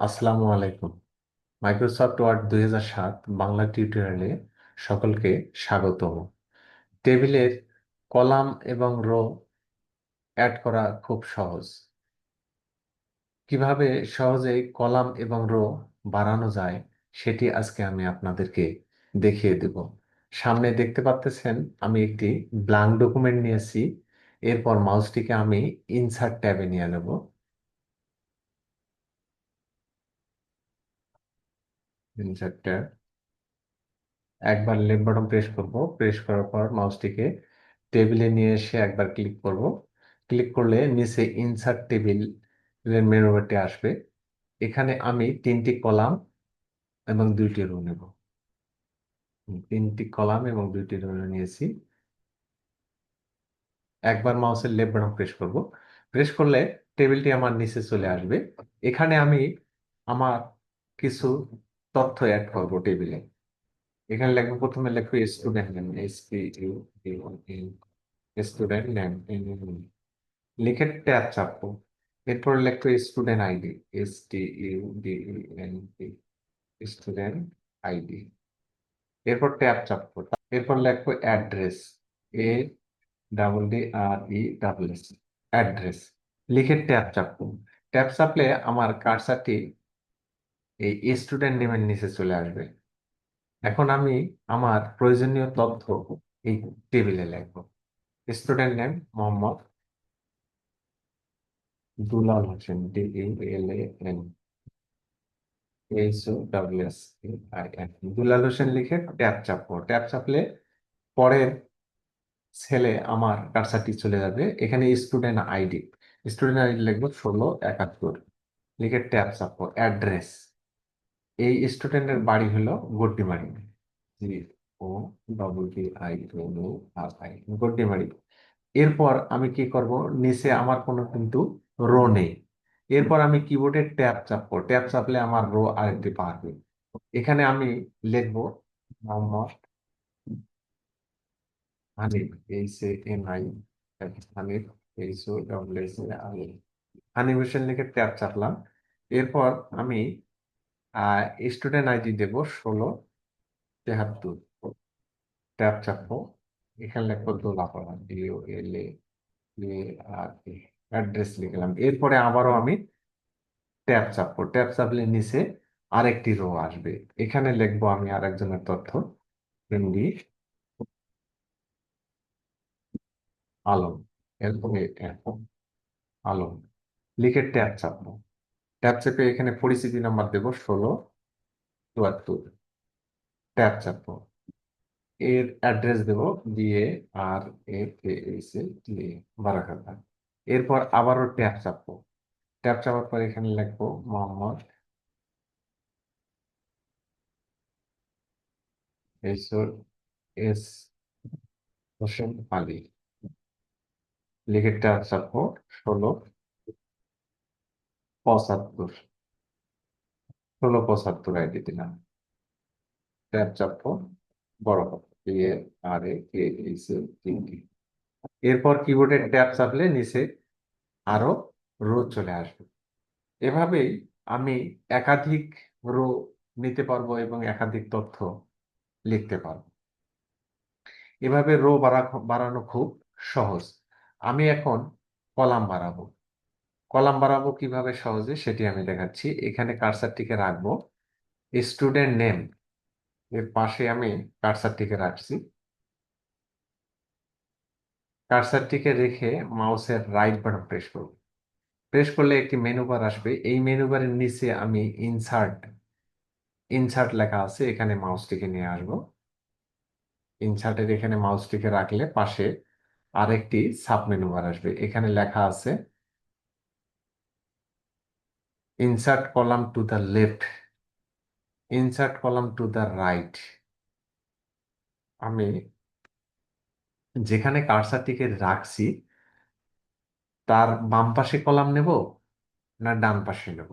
আসসালামু আলাইকুম। Microsoft word দুই হাজার সাত বাংলা টিউটোরিয়ালে সকলকে স্বাগতম। টেবিলের কলাম এবং রো অ্যাড করা খুব সহজ। কীভাবে সহজেই কলাম এবং রো বাড়ানো যায় সেটি আজকে আমি আপনাদেরকে দেখিয়ে দেব। সামনে দেখতে পাচ্ছেন আমি একটি ব্ল্যাঙ্ক ডকুমেন্ট নিয়েছি। এরপর মাউসটিকে আমি ইনসার্ট ট্যাবে নিয়ে নেব। ইনসার্ট ট্যাব একবার লেফট বাটন প্রেস করব। প্রেস করার পর মাউসটিকে টেবিলে নিয়ে এসে একবার ক্লিক করব। ক্লিক করলে নিচে ইনসার্ট টেবিল মেনু বারটি আসবে। এখানে আমি তিনটি কলাম এবং দুইটি রো নেব। তিনটি কলাম এবং দুইটি রো নিয়েছি। একবার মাউসের লেফট বাটন প্রেস করব। প্রেস করলে টেবিলটি আমার নিচে চলে আসবে। এখানে আমি আমার কিছু তথ্য অ্যাড করব টেবিলে এখানে লিখব প্রথমে লিখব student name S P U student name লিখে ট্যাব চাপবো। এরপর লিখব student ID S T U D N P student ID এরপর ট্যাব চাপবো। এরপর লিখব address A double D R E double S address লিখে ট্যাব চাপবো। ট্যাব চাপলে আমার কার্সারটি এই স্টুডেন্ট নেমের নিচে চলে আসবে। এখন আমি আমার প্রয়োজনীয় তথ্য এই টেবিলে লিখব। Student name Mohammad Dulal Hossain D L A N H O W S I N Dulal Hossain লিখে ট্যাব চাপবো। ট্যাব চাপলে পরের ছেলে আমার কারসারটি চলে যাবে। এখানে স্টুডেন্ট আইডি স্টুডেন্ট আইডি লিখব ষোলো একাত্তর। লিখে ট্যাব চাপবো। অ্যাড্রেস এই স্টুডেন্টের বাড়ি হলো Goddimari G, O double T I R I Goddimari এরপর আমি কি করব? নিচে আমার কোনো কিন্তু রো নেই। এরপর আমি কিবোর্ডে ট্যাব চাপবো। ট্যাব চাপলে আমার রো আরেকটি পারবে এখানে আমি লিখব Mohammad Hanif H A N I Hanif H O double S A I Hanif Hossain লিখে ট্যাব চাপলাম। এরপর আমি স্টুডেন্ট আইডি দেব ষোলো, তেহাত্তর, ট্যাব চাপবো। এখানে লিখব Dolapara D O L A R address লিখলাম। এরপরে আবারও আমি ট্যাব চাপবো। ট্যাব চাপলে নিচে আরেকটি রো আসবে। এখানে লিখব আমি আরেকজনের তথ্য এমডি আলম এরপরে আলম। লিখে ট্যাব চাপবো। ট্যাব চেপে এখানে পরিচিতি নাম্বার দেব ষোলো, চুয়াত্তর। ট্যাব চাপবো। এর অ্যাড্রেস দেব দিয়ে আর এস এ বারাকাতা। এরপর আবারও ট্যাব চাপবো। ট্যাব চাপার পর এখানে লিখব মোহাম্মদ এস হোসেন আলী। লিখে ট্যাব চাপবো ষোলো। পঁচাত্তর। ষোলো পঁচাত্তর আইডি দিলাম। ট্যাব চাপবো বড় হাতের দিয়ে আর, এ এইচ এরপর কিবোর্ডের ট্যাব চাপলে নিচে আরও রো চলে আসবে। এভাবেই আমি একাধিক রো নিতে পারব এবং একাধিক তথ্য লিখতে পারব। এভাবে রো বাড়ানো খুব সহজ। আমি এখন কলাম বাড়াবো। কলাম বাড়াবো কীভাবে সহজে সেটি আমি দেখাচ্ছি। এখানে কার্সারটিকে রাখব। স্টুডেন্ট নেম এর পাশে আমি কার্সারটিকে রাখছি। কার্সারটিকে রেখে মাউসের রাইট বাটন প্রেস করব। প্রেস করলে একটি মেনু বার আসবে। এই মেনু বারের নিচে আমি ইনসার্ট ইনসার্ট লেখা আছে। এখানে মাউসটিকে নিয়ে আসব। ইনসার্টের এখানে মাউসটিকে রাখলে পাশে আরেকটি সাব মেনু বার আসবে। এখানে লেখা আছে insert column to the left insert column to the right আমি যেখানে কার্সারটিকে রাখছি, তার বাম পাশে কলাম নেব না ডান পাশে নেব?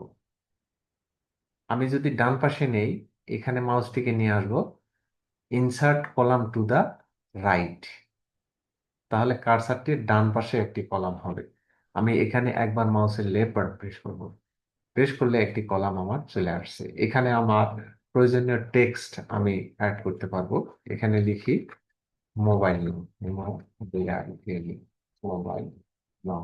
আমি যদি ডান পাশে নেই, এখানে মাউসটিকে নিয়ে আসব। Insert column to the right তাহলে কার্সারটির ডান পাশে একটি কলাম হবে। আমি এখানে একবার মাউসের লেফট বাটন প্রেস করব। প্রেস করলে একটি কলাম আমার চলে আসছে। এখানে আমার প্রয়োজনীয় টেক্সট আমি অ্যাড করতে পারব। এখানে লিখি, মোবাইল মোবাইল নং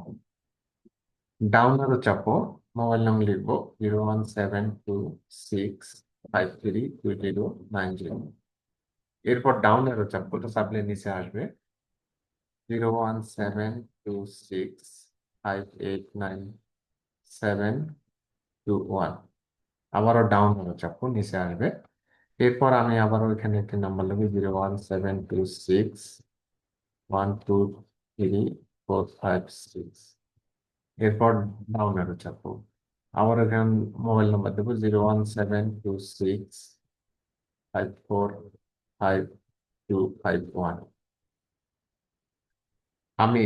ডাউন আরও চাপো, মোবাইল নং লিখব zero one seven two six five three two zero nine zero এরপর ডাউন আরও চাপবো তো চাপলে নিচে আসবে। Zero one seven two six five eight nine seven two one আবারও ডাউন আরও চাপবো নিচে আসবে। এরপর আমি আবারও এখানে একটি নাম্বার লিখব zero one seven two six one two three four five six এরপর ডাউন অ্যারো চাপবো আবার এখানে মোবাইল নাম্বার দেবো zero one seven two six five four five two five one আমি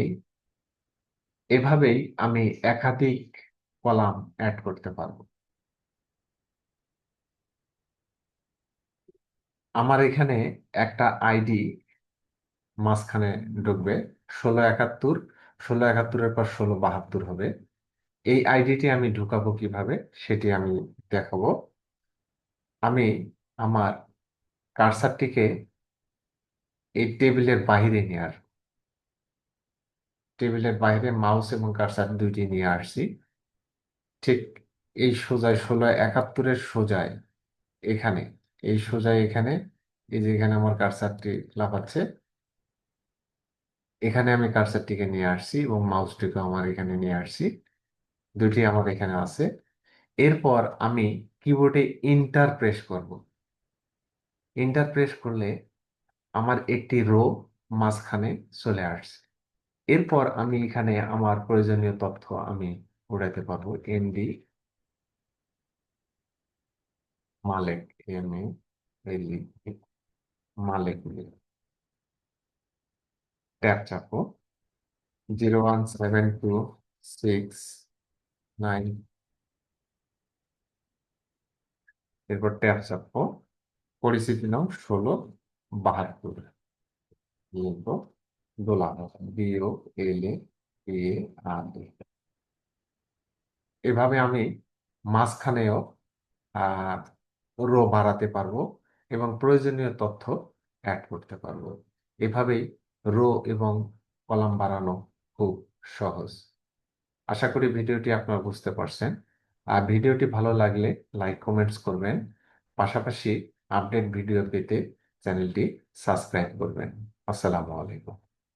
এভাবেই আমি একাধিক কলাম অ্যাড করতে পারব। আমার এখানে একটা আইডি মাঝখানে ঢুকবে, ষোলো একাত্তর, ষোলো একাত্তরের পর ষোলো বাহাত্তর হবে। এই আইডিটি আমি ঢুকাবো কীভাবে সেটি আমি দেখাবো। আমি আমার কার্সারটিকে এই টেবিলের বাইরে নিয়ে আসব টেবিলের বাইরে মাউস এবং কার্সার দুইটি নিয়ে আসছি। ঠিক এই সোজায় ষোলো, একাত্তরের সোজায় এখানে, এই সোজায় এখানে, এই যে এখানে আমার কার্সারটি লাফাচ্ছে, এখানে আমি কার্সারটিকে নিয়ে আসছি এবং মাউসটিকে আমার এখানে নিয়ে আসছি দুটি আমার এখানে আছে। এরপর আমি কিবোর্ডে ইন্টার প্রেস করব। ইন্টার প্রেস করলে আমার একটি রো মাঝখানে চলে আসছে। এরপর আমি এখানে আমার প্রয়োজনীয় তথ্য আমি উড়াইতে পারব MD Malek, M L Malek tab চাপো। Zero one seven two six nine. এরপর ট্যাপ চাপো। পরিস্থিতি নাও ষোলো, বাহাত্তর। দোলা বিও এল এ আর এভাবে আমি মাঝখানেও রো বাড়াতে পারব এবং প্রয়োজনীয় তথ্য অ্যাড করতে পারব। এভাবেই রো এবং কলাম বাড়ানো খুব সহজ। আশা করি ভিডিওটি আপনারা বুঝতে পারছেন। আর ভিডিওটি ভালো লাগলে লাইক কমেন্টস করবেন। পাশাপাশি আপডেট ভিডিও পেতে চ্যানেলটি সাবস্ক্রাইব করবেন। আসসালামু আলাইকুম।